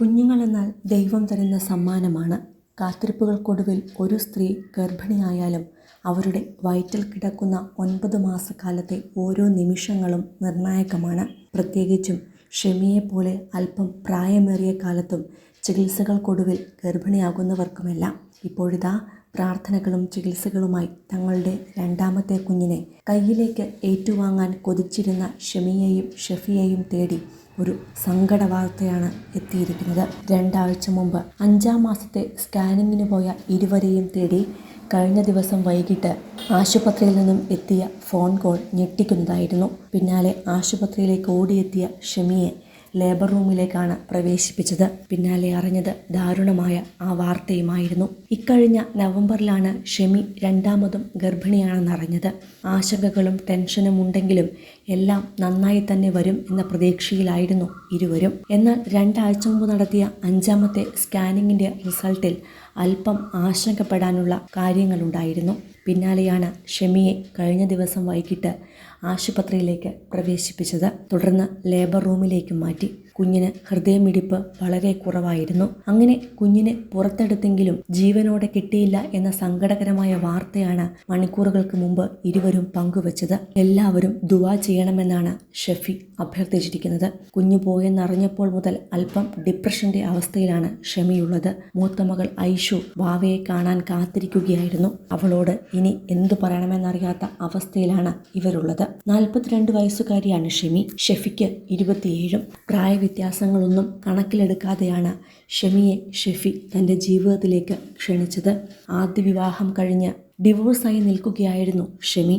കുഞ്ഞുങ്ങളെന്നാൽ ദൈവം തരുന്ന സമ്മാനമാണ്. കാത്തിരിപ്പുകൾക്കൊടുവിൽ ഒരു സ്ത്രീ ഗർഭിണിയായാലും അവരുടെ വയറ്റിൽ കിടക്കുന്ന ഒൻപത് മാസക്കാലത്തെ ഓരോ നിമിഷങ്ങളും നിർണായകമാണ്. പ്രത്യേകിച്ചും ഷെമിയെപ്പോലെ അല്പം പ്രായമേറിയ കാലത്തും ചികിത്സകൾക്കൊടുവിൽ ഗർഭിണിയാകുന്നവർക്കുമെല്ലാം. ഇപ്പോഴിതാ പ്രാർത്ഥനകളും ചികിത്സകളുമായി തങ്ങളുടെ രണ്ടാമത്തെ കുഞ്ഞിനെ കയ്യിലേക്ക് ഏറ്റുവാങ്ങാൻ കൊതിച്ചിരുന്ന ഷെമിയെയും ഷെഫിയെയും തേടി ഒരു സങ്കട വാർത്തയാണ് എത്തിയിരിക്കുന്നത്. രണ്ടാഴ്ച മുമ്പ് അഞ്ചാം മാസത്തെ സ്കാനിങ്ങിന് പോയ ഇരുവരെയും തേടി കഴിഞ്ഞ ദിവസം വൈകിട്ട് ആശുപത്രിയിൽ നിന്നും എത്തിയ ഫോൺ കോൾ ഞെട്ടിക്കുന്നതായിരുന്നു. പിന്നാലെ ആശുപത്രിയിലേക്ക് ഓടിയെത്തിയ ഷെമിയെ ലേബർ റൂമിലേക്കാണ് പ്രവേശിപ്പിച്ചത്. പിന്നാലെ അറിഞ്ഞത് ദാരുണമായ ആ വാർത്തയുമായിരുന്നു. ഇക്കഴിഞ്ഞ നവംബറിലാണ് ഷെമി രണ്ടാമതും ഗർഭിണിയാണെന്നറിഞ്ഞത്. ആശങ്കകളും ടെൻഷനും ഉണ്ടെങ്കിലും എല്ലാം നന്നായി തന്നെ വരും എന്ന പ്രതീക്ഷയിലായിരുന്നു ഇരുവരും. എന്നാൽ രണ്ടാഴ്ച മുമ്പ് നടത്തിയ അഞ്ചാമത്തെ സ്കാനിങ്ങിന്റെ റിസൾട്ടിൽ അല്പം ആശങ്കപ്പെടാനുള്ള കാര്യങ്ങളുണ്ടായിരുന്നു. പിന്നാലെയാണ് ഷെമിയെ കഴിഞ്ഞ ദിവസം വൈകിട്ട് ആശുപത്രിയിലേക്ക് പ്രവേശിപ്പിച്ചത്. തുടർന്ന് ലേബർ റൂമിലേക്ക് മാറ്റി. കുഞ്ഞിന് ഹൃദയമിടിപ്പ് വളരെ കുറവായിരുന്നു. അങ്ങനെ കുഞ്ഞിനെ പുറത്തെടുത്തെങ്കിലും ജീവനോടെ കിട്ടിയില്ല എന്ന സങ്കടകരമായ വാർത്തയാണ് മണിക്കൂറുകൾക്ക് മുമ്പ് ഇരുവരും പങ്കുവച്ചത്. എല്ലാവരും ദുവാ ചെയ്യണമെന്നാണ് ഷെഫി അഭ്യർത്ഥിച്ചിരിക്കുന്നത്. കുഞ്ഞു പോയെന്നറിഞ്ഞപ്പോൾ മുതൽ അല്പം ഡിപ്രഷന്റെ അവസ്ഥയിലാണ് ഷെമിയുള്ളത്. മൂത്ത മകൾ ഐഷു വാവയെ കാണാൻ കാത്തിരിക്കുകയായിരുന്നു. അവളോട് ഇനി എന്തു പറയണമെന്നറിയാത്ത അവസ്ഥയിലാണ് ഇവരുള്ളത്. നാൽപ്പത്തിരണ്ട് വയസ്സുകാരിയാണ് ഷെമി. ഷെഫിക്ക് ഇരുപത്തിയേഴും. പ്രായവ്യത്യാസങ്ങളൊന്നും കണക്കിലെടുക്കാതെയാണ് ഷെമിയെ ഷെഫി തന്റെ ജീവിതത്തിലേക്ക് ക്ഷണിച്ചത്. ആദ്യ വിവാഹം കഴിഞ്ഞ് ഡിവോഴ്സായി നിൽക്കുകയായിരുന്നു ഷെമി.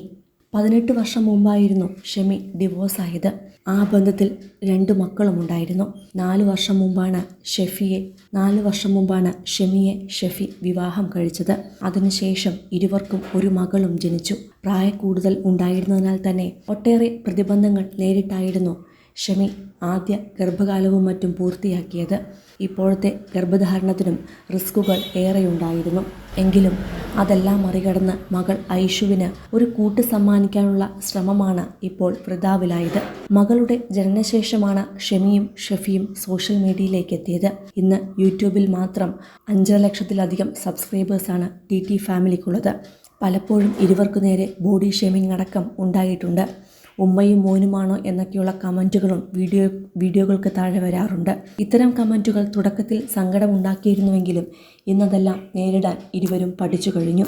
പതിനെട്ട് വർഷം മുമ്പായിരുന്നു ഷെമി ഡിവോഴ്സായത്. ആ ബന്ധത്തിൽ രണ്ട് മക്കളും ഉണ്ടായിരുന്നു. നാല് വർഷം മുമ്പാണ് ഷെഫിയെ നാല് വർഷം മുമ്പാണ് ഷെമിയെ ഷെഫി വിവാഹം കഴിച്ചത്. അതിനുശേഷം ഇരുവർക്കും ഒരു മകളും ജനിച്ചു. പ്രായക്കൂടുതൽ ഉണ്ടായിരുന്നതിനാൽ തന്നെ ഒട്ടേറെ പ്രതിബന്ധങ്ങൾ നേരിട്ടായിരുന്നു ഷെമി ആദ്യ ഗർഭകാലവും മറ്റും പൂർത്തിയാക്കിയത് ഇപ്പോഴത്തെ ഗർഭധാരണത്തിനും റിസ്കുകൾ ഏറെയുണ്ടായിരുന്നു. എങ്കിലും അതെല്ലാം മറികടന്ന് മകൾ ഐഷുവിന് ഒരു കൂട്ട് സമ്മാനിക്കാനുള്ള ശ്രമമാണ് ഇപ്പോൾ വൃതാവിലായത്. മകളുടെ ജനനശേഷമാണ് ഷെമിയും ഷെഫിയും സോഷ്യൽ മീഡിയയിലേക്ക് എത്തിയത് ഇന്ന് യൂട്യൂബിൽ മാത്രം അഞ്ചര ലക്ഷത്തിലധികം സബ്സ്ക്രൈബേഴ്സാണ് ടി ടി ഫാമിലിക്കുള്ളത്. പലപ്പോഴും ഇരുവർക്കു നേരെ ബോഡി ഷേമിംഗ് അടക്കം ഉണ്ടായിട്ടുണ്ട്. ഉമ്മയും മോനുമാണോ എന്നൊക്കെയുള്ള കമന്റുകളും വീഡിയോ വീഡിയോകൾക്ക് താഴെ വരാറുണ്ട്. ഇത്തരം കമന്റുകൾ തുടക്കത്തിൽ സങ്കടമുണ്ടാക്കിയിരുന്നുവെങ്കിലും ഇന്നതെല്ലാം നേരിടാൻ ഇരുവരും പഠിച്ചു കഴിഞ്ഞു.